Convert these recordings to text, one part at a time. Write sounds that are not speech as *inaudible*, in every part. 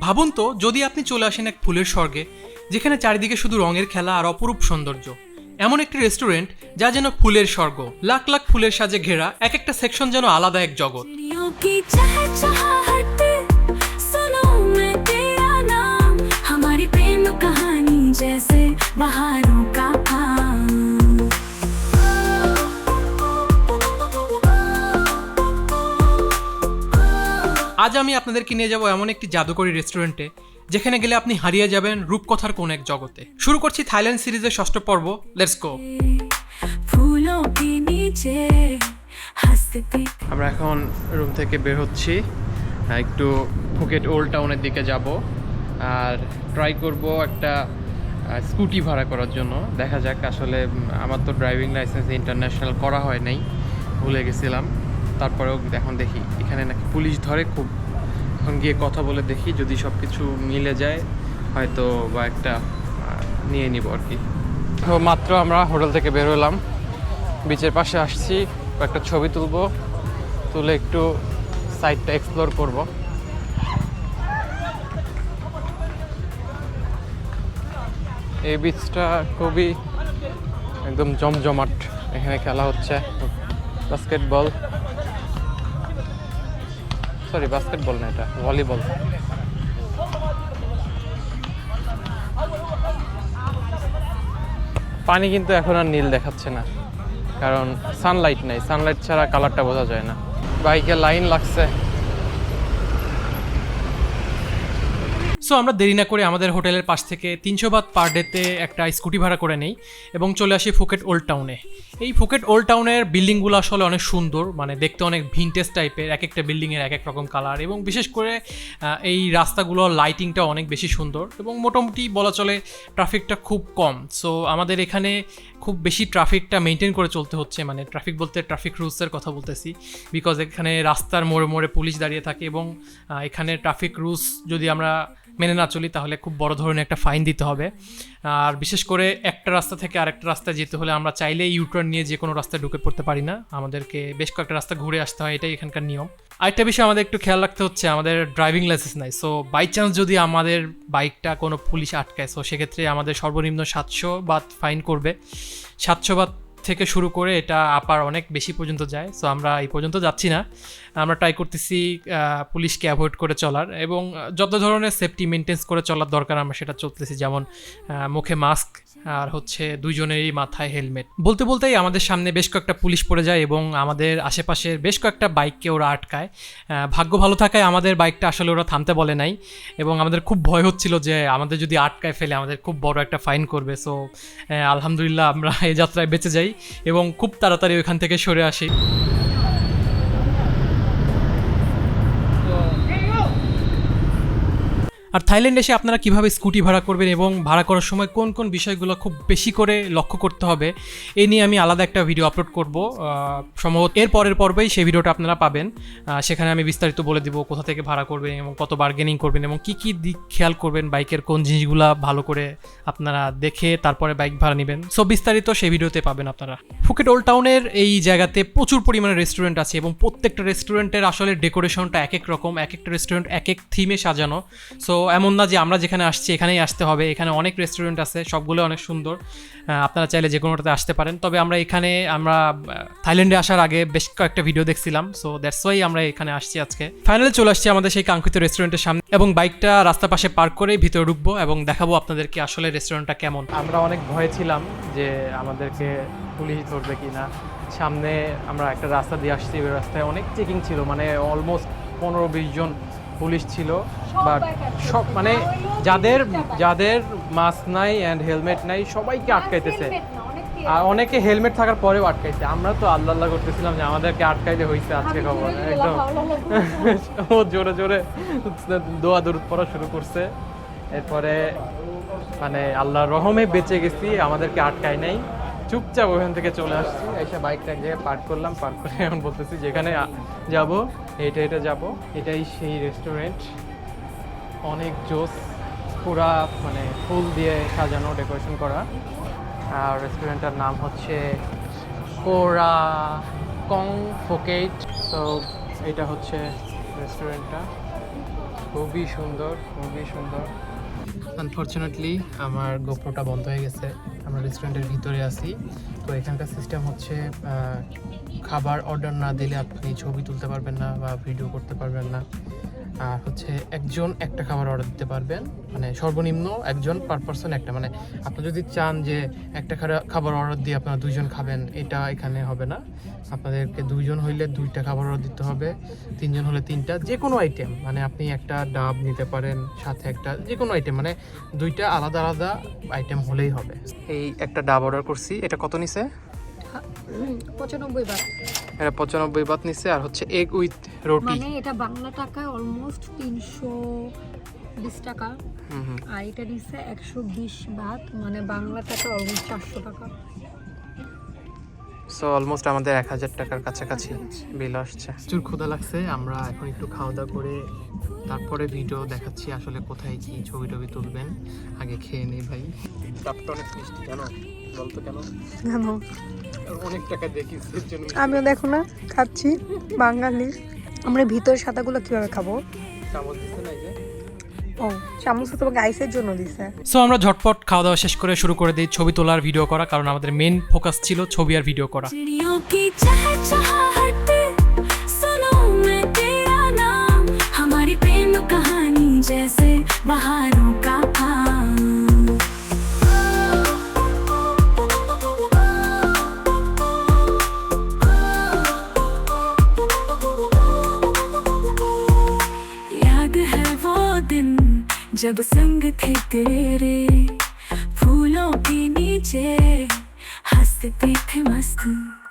ভাবুন তো, যদি আপনি চলে আসেন এক ফুলের স্বর্গে, যেখানে চারিদিকে শুধু রঙের খেলা আর অপরূপ সৌন্দর্য। এমন একটি রেস্টুরেন্ট যা যেন ফুলের স্বর্গ। লাখ লাখ ফুলের সাজে ঘেরা এক একটা সেকশন যেন আলাদা এক জগৎ। আমি আপনাদেরকে নিয়ে যাব এমন একটি জাদুকরী রেস্টুরেন্টে যেখানে গেলে আপনি হারিয়ে যাবেন রূপকথার কোন এক জগতে। শুরু করছি থাইল্যান্ড সিরিজের ষষ্ঠ পর্ব। লেটস গো আমরা এখন রুম থেকে বের হচ্ছি। একটু ফুকেট ওল্ড টাউনের দিকে যাব। আর ট্রাই করব একটা স্কুটি ভাড়া করার জন্য। দেখা যাক আসলে আমার তো ড্রাইভিং লাইসেন্স ইন্টারন্যাশনাল করা হয় নাই। ভুলে গেছিলাম। তারপরেও এখন দেখি এখানে নাকি পুলিশ ধরে খুব এখন গিয়ে কথা বলে দেখি, যদি সব কিছু মিলে যায়, হয়তো বা একটা নিয়ে নিব আর কি। তো মাত্র আমরা হোটেল থেকে বের হলাম। বিচের পাশে আসছি, একটা ছবি তুলবো, তুলে একটু সাইডটা এক্সপ্লোর করব। এই বিচটা খুবই একদম জমজমাট, এখানে খেলা হচ্ছে। বাস্কেটবল। সরি বাস্কেটবল না এটা ভলিবল পানি কিন্তু এখন আর নীল দেখাচ্ছে না, কারণ সানলাইট নাই। সানলাইট ছাড়া কালারটা বোঝা যায় না। বাইকে লাইন লাগছে। সো আমরা দেরি না করে আমাদের হোটেলের পাশ থেকে তিনশো বাদ পার ডেতে একটা স্কুটি ভাড়া করে নেই এবং চলে আসি ফুকেট ওল্ড টাউনে এই ফুকেট ওল্ড টাউনের বিল্ডিংগুলো আসলে অনেক সুন্দর মানে দেখতে অনেক ভিনটেজ টাইপের এক একটা বিল্ডিংয়ের এক এক রকম কালার এবং বিশেষ করে এই রাস্তাগুলোর লাইটিংটা অনেক বেশি সুন্দর এবং মোটামুটি বলা চলে ট্রাফিকটা খুব কম। সো আমাদের এখানে খুব বেশি ট্রাফিকটা মেনটেন করে চলতে হচ্ছে মানে ট্রাফিক বলতে ট্রাফিক রুলসের কথা বলতেছি বিকজ এখানে রাস্তার মোড়ে মোড়ে পুলিশ দাঁড়িয়ে থাকে এবং এখানে ট্রাফিক রুলস যদি আমরা মেনে না চলি, তাহলে খুব বড় ধরনের একটা ফাইন দিতে হবে। আর বিশেষ করে একটা রাস্তা থেকে আরেকটা রাস্তায় যেতে হলে আমরা চাইলে ইউটার্ন নিয়ে যে কোনো রাস্তায় ঢুকে পড়তে পারি না। আমাদেরকে বেশ কয়েকটা রাস্তা ঘুরে আসতে হয়, এটাই এখানকার নিয়ম। আরেকটা বিষয় আমাদের একটু খেয়াল রাখতে হচ্ছে, আমাদের ড্রাইভিং লাইসেন্স নাই। সো বাই চান্স যদি আমাদের বাইকটা কোনো পুলিশ আটকায় সো সেক্ষেত্রে আমাদের সর্বনিম্ন সাতশো বাদ ফাইন করবে। সাতশো বাদ থেকে শুরু করে এটা আপার অনেক বেশি পর্যন্ত যায়। সো আমরা এই পর্যন্ত যাচ্ছি না। আমরা ট্রাই করতেছি পুলিশকে অ্যাভয়েড করে চলার এবং যত ধরনের সেফটি মেনটেন্স করে চলার দরকার আমরা সেটা চলতেছি, যেমন মুখে মাস্ক আর হচ্ছে দুইজনেরই মাথায় হেলমেট বলতে বলতেই আমাদের সামনে বেশ কয়েকটা পুলিশ পড়ে যায় এবং আমাদের আশেপাশের বেশ কয়েকটা বাইককে ওরা আটকায়। ভাগ্য ভালো থাকায় আমাদের বাইকটা আসলে ওরা থামতে বলে নাই এবং আমাদের খুব ভয় হচ্ছিল যে আমাদের যদি আটকায় ফেলে আমাদের খুব বড় একটা ফাইন করবে। সো আলহামদুলিল্লাহ আমরা *laughs* এই যাত্রায় বেঁচে যাই এবং খুব তাড়াতাড়ি ওইখান থেকে সরে আসি। আর থাইল্যান্ড এসে আপনারা কীভাবে স্কুটি ভাড়া করবেন এবং ভাড়া করার সময় কোন কোন বিষয়গুলো খুব বেশি করে লক্ষ্য করতে হবে, এ নিয়ে আমি আলাদা একটা ভিডিও আপলোড করব সম্ভবত এর পরের পর্বেই সেই ভিডিওটা আপনারা পাবেন। সেখানে আমি বিস্তারিত বলে দেবো কোথা থেকে ভাড়া করবেন এবং কত বার্গেনিং করবেন এবং কী কী দিক খেয়াল করবেন, বাইকের কোন জিনিসগুলো ভালো করে আপনারা দেখে তারপরে বাইক ভাড়া নেবেন। সব বিস্তারিত সেই ভিডিওতে পাবেন আপনারা। ফুকেট ওল্ড টাউনের এই জায়গাতে প্রচুর পরিমাণে রেস্টুরেন্ট আছে এবং প্রত্যেকটা রেস্টুরেন্টের আসলে ডেকোরেশনটা এক এক রকম, এক একটা রেস্টুরেন্ট এক এক থিমে সাজানো। সো এমন না যে আমরা যেখানে আসছি, এখানেই আসতে হবে। এখানে অনেক রেস্টুরেন্ট আছে সবগুলো অনেক সুন্দর। আপনারা চাইলে যে কোনোটাতে আসতে পারেন। তবে আমরা এখানে, আমরা থাইল্যান্ডে আসার আগে বেশ কয়েকটা ভিডিও দেখছিলাম। সো দ্যাটস ওয়াই আমরা এখানে আসছি আজকে। ফাইনালি চলে আসছি আমাদের সেই কাঙ্ক্ষিত রেস্টুরেন্টের সামনে এবং বাইকটা রাস্তার পাশে পার্ক করেই ভিতরে ঢুকবো এবং দেখাবো আপনাদেরকে আসলে রেস্টুরেন্টটা কেমন। আমরা অনেক ভয়ে ছিলাম যে আমাদেরকে পুলিশ ধরবে কি না সামনে আমরা একটা রাস্তা দিয়ে আসছি, ওই রাস্তায় অনেক চেকিং ছিল মানে অলমোস্ট পনেরো বিশ জন পুলিশ ছিল বাট সব মানে যাদের যাদের মাস্ক নাই অ্যান্ড হেলমেট নাই সবাইকে আটকাইতেছে। আর অনেকে হেলমেট থাকার পরেও আটকাইছে। আমরা তো আল্লাহ আল্লাহ করতেছিলাম যে আমাদেরকে আটকাইতে হয়েছে আজকে খবর একদম। *laughs* ও জোরে জোরে দোয়া দূর পড়া শুরু করছে। এরপরে মানে আল্লাহর রহমে বেঁচে গেছি আমাদেরকে আটকায় নাই। চুপচাপ ওখান থেকে চলে আসছি। এসে বাইকটা এক জায়গায় পার্ক করলাম। পার্ক করে এখন বলতেছি, যেখানে যাব এইটা এটা যাব। এটাই সেই রেস্টুরেন্ট অনেক জোস, পুরা মানে ফুল দিয়ে সাজানো ডেকোরেশন করা। আর রেস্টুরেন্টটার নাম হচ্ছে কোরা কং ফোকেট তো এটা হচ্ছে রেস্টুরেন্টটা খুবই সুন্দর খুবই সুন্দর। আনফর্চুনেটলি আমার গোপ্রোটা বন্ধ হয়ে গেছে। আমরা রেস্টুরেন্টের ভিতরে আছি। তো এখানকার সিস্টেম হচ্ছে খাবার অর্ডার না দিলে আপনি ছবি তুলতে পারবেন না বা ভিডিও করতে পারবেন না। আর হচ্ছে একজন একটা খাবার অর্ডার দিতে পারবেন। মানে সর্বনিম্ন একজন পার পার্সন একটা। মানে আপনি যদি চান যে একটা খাবার অর্ডার দিয়ে আপনারা দুইজন খাবেন এটা এখানে হবে না। আপনাদেরকে দুইজন হইলে দুইটা খাবার অর্ডার দিতে হবে তিনজন হলে তিনটা। যে কোনো আইটেম মানে আপনি একটা ডাব নিতে পারেন সাথে একটা যে কোনো আইটেম মানে দুইটা আলাদা আলাদা আইটেম হলেই হবে। এই একটা ডাব অর্ডার করছি এটা কত নিছে? পঁচানব্বই বার। এটা পঁচানব্বই বাত নিচ্ছে আর হচ্ছে এগ উইথ রুটি মানে এটা বাংলা টাকায় অলমোস্ট তিনশো বিশ টাকা। আর এটা নিচ্ছে একশো বিশ বাত মানে বাংলা টাকা অলমোস্ট চারশো টাকা। সো অলমোস্ট আমাদের এক হাজার টাকার কাছাকাছি বিল আসছে। প্রচুর ক্ষুধা লাগছে আমরা এখন একটু খাওয়া দাওয়া করে তারপরে ভিডিও দেখাচ্ছি আসলে কোথায় কি ছবি টবি তুলবেন। আগে খেয়ে নেই ভাই। ডাবটা অনেক মিষ্টি কেন বলতো কেন? কেন অনেক টাকা দেখিস আমিও দেখো না খাচ্ছি বাঙালি। আমরা ভিতর সাদাগুলো কীভাবে খাব? চামচ দিচ্ছে না এই যে? ও চামচ তো তোমাকে আইসের জন্য দিছে সো আমরা ঝটপট খাওয়া দাওয়া শেষ করে শুরু করে দিই ছবি তোলার ভিডিও করা কারণ আমাদের মেন ফোকাস ছিল ছবি আর ভিডিও করা चिड़ियों की चहचहाहट सुनो मैं तेरा नाम हमारी प्रेम कहानी जैसे बहारों का तेरे फूलों के नीचे हँसते थे मस्त।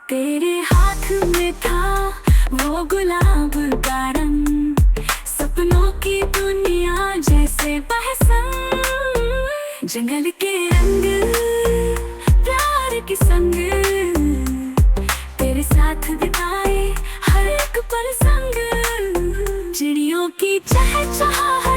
तेरे हाथ में था वो गुलाब का रंग। सपनों की दुनिया जैसे बहसन जंगल के रंग, प्यार के संग। तेरे साथ बिताए हर एक पल संग चिड़ियों की चहचहाहट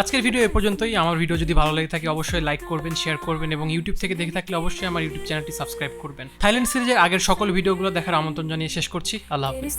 আজকের ভিডিও এ পর্যন্তই। আমার ভিডিও যদি ভালো লেগে থাকে, অবশ্যই লাইক করবেন শেয়ার করবেন এবং ইউটিউব থেকে দেখে থাকলে অবশ্যই আমার ইউটিউব চ্যানেলটি সাবস্ক্রাইব করবেন। থাইল্যান্ড সিরিজের আগের সকল ভিডিওগুলো দেখার আমন্ত্রণ জানিয়ে শেষ করছি। আল্লাহ হাফিজ।